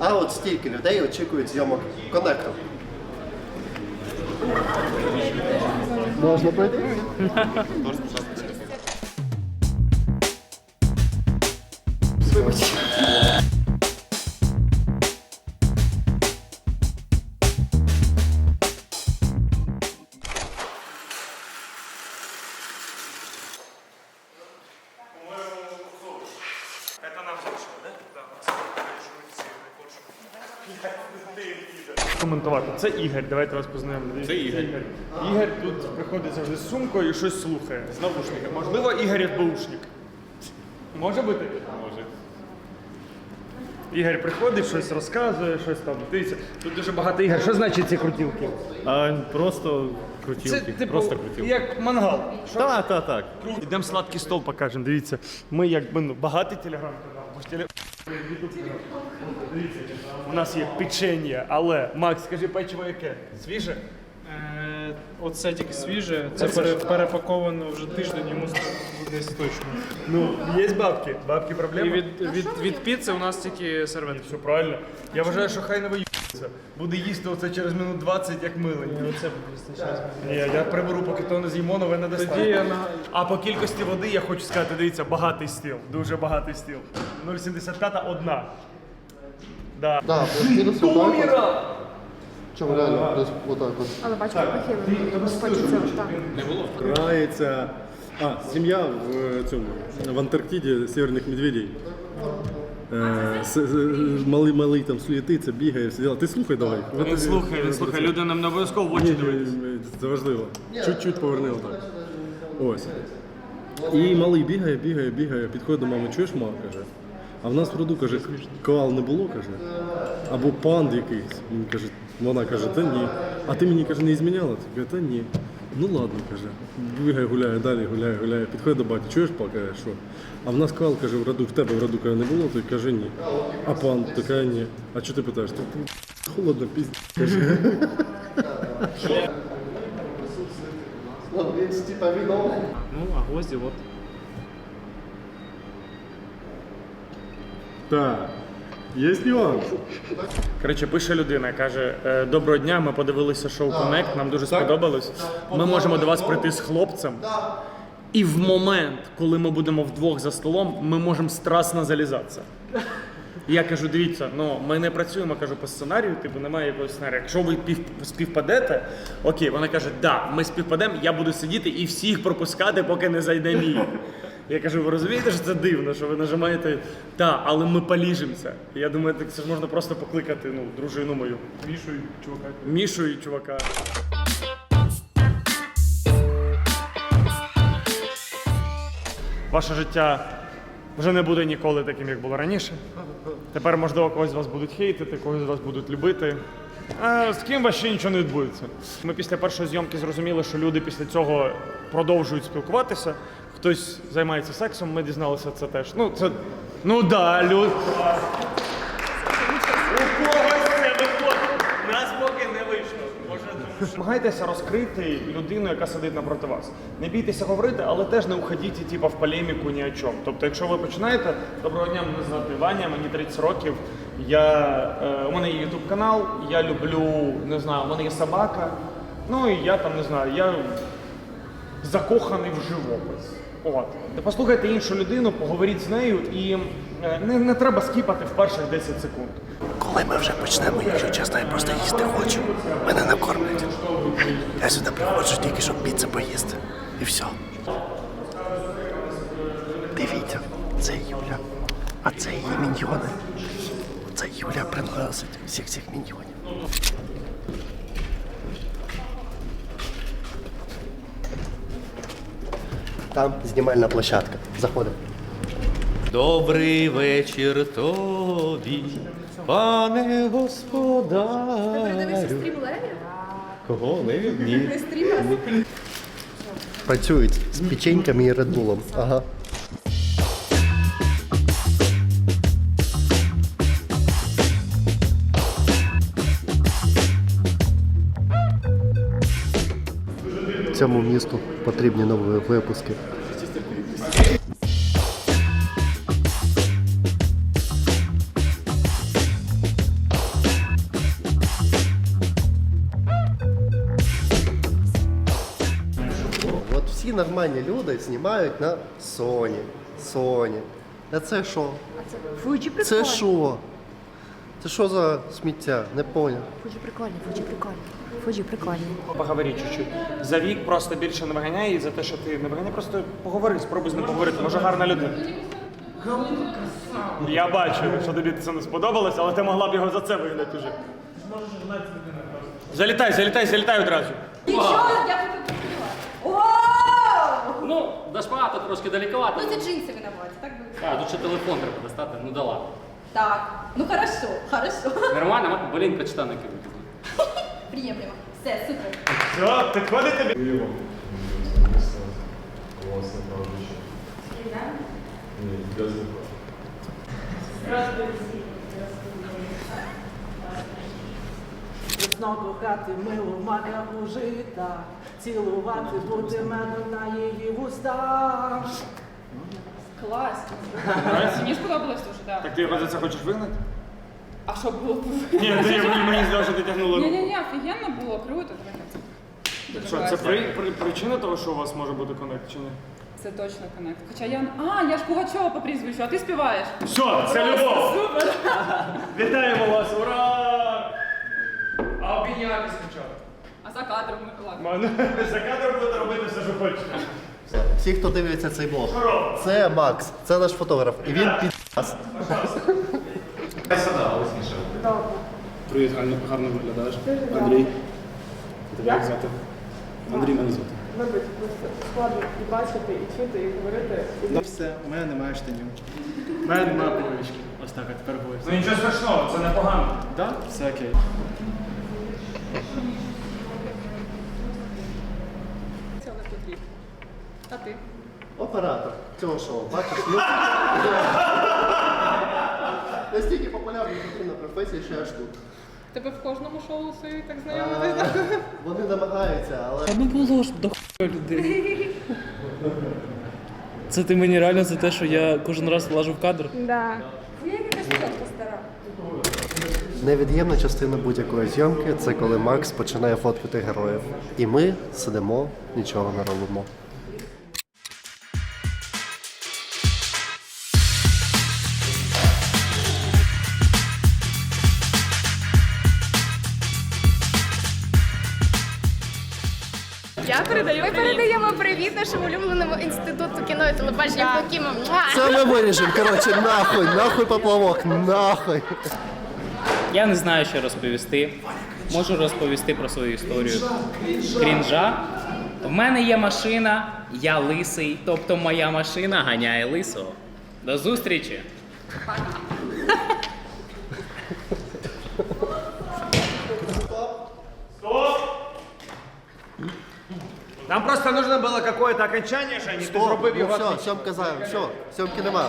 А от стільки людей очікують зйомок коннекту. Можна пройти? Это Коментувати. Це Ігор, давайте вас познайомимо. Це Ігор. Ігор тут приходить завжди з сумкою і щось слухає. З навушника. Можливо, Ігор СБУшник. Може бути? Може. Ігор приходить, щось розказує, щось там. Дивіться, тут дуже багато ігор. Що значить ці крутілки? А просто Це крутілки. типу, просто крутілки. як мангал. Що Так, так, так. Ідемо сладкий стол покажемо. Дивіться, ми якби ну, багатий телеграм-канал, бо ж теле... YouTube-канал. Дивіться, у нас є печення, але Макс, скажи печиво яке? Свіже? Е, Оце тільки свіже, це пере- перепаковано вже тиждень, йому десь точно. Ну, є бабки. Бабки І проблеми? від, від, від піци у нас тільки серветки. Все правильно. Я вважаю, що хай не виїться. Буде їсти оце через минут 20, як миленький. Оце вистачає. Ні, я приберу, поки то не з'їмо, нове не Тоді я на А по кількості води я хочу сказати, дивіться, багатий стіл, дуже багатий стіл. 0,75 одна. Да. Так, плюс-мінус отак. от. Чому реально? Плюс отак от. Але бачу, похилено. Хочеться так. Грається. А, сім'я в е, цьому в Антарктиді северних медведей. Е, с- з- малий малий там суєтиться, бігає, все діла. Ти слухай давай. Ви Він тобі- слухає, він слухає. Люди нам не обов'язково в очі Ні, дивитися. ні, Це важливо. Чуть-чуть поверни отак. Ось. І малий бігає, бігає, бігає, підходить до мами, чуєш, мама, каже. А в нас в роду, каже, коал не було, каже. Або панд якийсь. Він каже, вона каже, та ні. А ти мені каже, не зміняла? Ти каже, та ні. Ну ладно, каже. Бігає, гуляє, далі гуляє, гуляє. Підходить до батька, чуєш, па, що? А в нас коал, каже, в роду, в тебе в роду каже, не було, той каже, ні. А панд, то каже, ні. А що ти питаєш? Та ти холодно, пізд. Віно. ну, а гвозді от. Так. Є нюанс. Коротше, пише людина, каже: «Е, Доброго дня, ми подивилися шоу Connect, нам дуже сподобалось. Ми можемо до вас прийти з хлопцем. І в момент, коли ми будемо вдвох за столом, ми можемо страстно залізатися. І Я кажу, дивіться, ну ми не працюємо, кажу, по сценарію, типу немає якогось сценарію. Якщо ви пів, співпадете, окей, вона каже, да, ми співпадемо, я буду сидіти і всіх пропускати, поки не зайде мій. Я кажу, ви розумієте, що це дивно, що ви нажимаєте та, але ми поліжимося. І я думаю, так це ж можна просто покликати ну, дружину мою. Мішу і чувака. Мішу і чувака. Ваше життя вже не буде ніколи таким, як було раніше. Тепер, можливо, когось з вас будуть хейтити, когось з вас будуть любити. А з ким вас ще нічого не відбудеться. Ми після першої зйомки зрозуміли, що люди після цього продовжують спілкуватися. Хтось займається сексом, ми дізналися це теж. Ну, це. Ну да, люд. У когось це виходить. Нас поки не вийшло. Може, тому що... Намагайтеся розкрити людину, яка сидить напроти вас. Не бійтеся говорити, але теж не уходіть типу, в полеміку ні о чому. Тобто, якщо ви починаєте, доброго дня, мене звати Ваня, мені 30 років. Я, е, у мене є YouTube канал, я люблю, не знаю, у мене є собака. Ну і я там не знаю, я закоханий в живопис. От. Послухайте іншу людину, поговоріть з нею і е, не, не треба скіпати в перших 10 секунд. Коли ми вже почнемо, якщо чесно, я просто їсти хочу. Мене накормлять. Я сюди приходжу тільки, щоб піцу поїсти. І все. Дивіться, це Юля. А це її міньйони. Це Юля приносить всіх цих міньйонів. Там знімальна площадка. Заходимо. Добрий вечір тобі, пане господарю. Кого леві? Ні. Працюють з печеньками і редбулом. Ага. цьому місту потрібні нові випуски. От всі нормальні люди знімають на Sony. Sony. А це що? Це що? Це що за сміття? Не поняв. Фуджі прикольно, Фуджі прикольно. Фуджі прикольно. Поговори чуть-чуть. За вік просто більше не виганяй, і за те, що ти не виганяй, просто поговори, спробуй з ним поговорити. Може гарна людина. Я бачу, що тобі це не сподобалось, але ти могла б його за це вигнати вже. Залітай, залітай, залітай одразу. Нічого, я. О! Ну, до шпагата трошки далековато. Ну це джинси винуваті, так би. А, тут ще телефон треба достати, ну да ладно. Так, ну хорошо, хорошо. Нормально, ма- блін, почтанники викинули. Приємлемо. Все, супер. Все, підходить тобі? Весно кохати милу макаву жита, цілувати бути медом на її вустах. Клас. Мені сподобалось дуже, так. Так ти його за це хочеш вигнати? А що було? Ні, ти мені здалося, що ти тягнула руку. Ні-ні-ні, офігенно було, круто. Що, це при, при, причина того, що у вас може бути коннект чи ні? Це точно коннект. Хоча я. А, я ж Пугачова по прізвищу, а ти співаєш. Все, це любов! Супер! Вітаємо вас! Ура! А обійнятися спочатку. А за кадром ладно. За кадром будете робити все, що хочете. Всі, хто дивиться цей блог, це Макс, це наш фотограф. І він під нас. Привіт, гарно, гарно виглядаєш. Андрій. Тебе як звати? Андрій мене звати. Вибач, просто складно і бачити, і чути, і говорити. Ну все, у мене немає штанів. У мене немає половички. Ось так, а тепер буде. Ну нічого страшного, це непогано. Так? Все окей. Це не потрібно. А ти? Оператор цього шоу. Бачиш, ну, настільки популярна потрібна професія, що аж тут. Тебе в кожному шоу свої так Е, Вони намагаються, але Ну було ж до хуя людей. Це ти мені реально за те, що я кожен раз влажу в кадр? Да. Я якась чітко стара. невід'ємна частина будь-якої зйомки це коли Макс починає фоткати героїв. І ми сидимо, нічого не робимо. Я передаю. Ми передаємо привіт нашому улюбленому інституту кіно і телебачення Покімо. Це ми виріжемо, коротше, нахуй, нахуй поплавок, нахуй. Я не знаю, що розповісти. Можу розповісти про свою історію. Крінжа. В мене є машина, я лисий, тобто моя машина ганяє лисого. До зустрічі! Нам просто нужно было какое-то окончание, ти Стоп, ну все, сьомка зайва, все, сьомки нема.